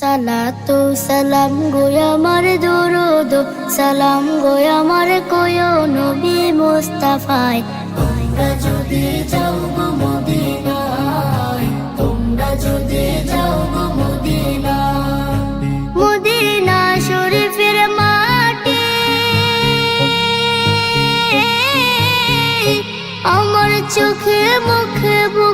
সালাতু সালাম গো আমার দরুদ, সালাম গো আমার কয় নবী মুস্তাফায়। তোমরা যদি যাও গো মদিনায়, তোমরা যদি যাও গো মদিনায়। মদিনা শরীফের মাটি, আমার চোখে মুখে বুকে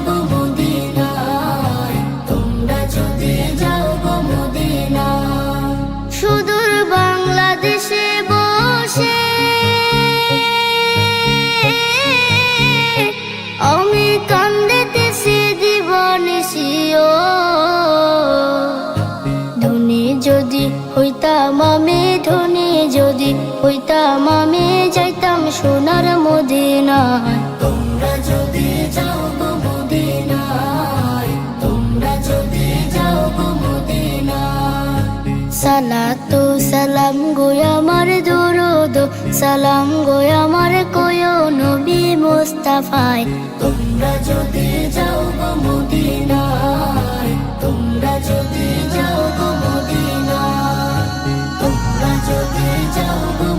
আমি যদি হইতাম আমি যাইতাম সোনার মদিনায়। তোমরা যদি যাও গো মদিনায় তোমরা যদি যাও গো মদিনায়। সালাতু সালাম গো আমার দরুদ সালাম গো আমার কয় নবী মুস্তাফায়। তোমরা যদি যাও গো মদিনায় যদি যাও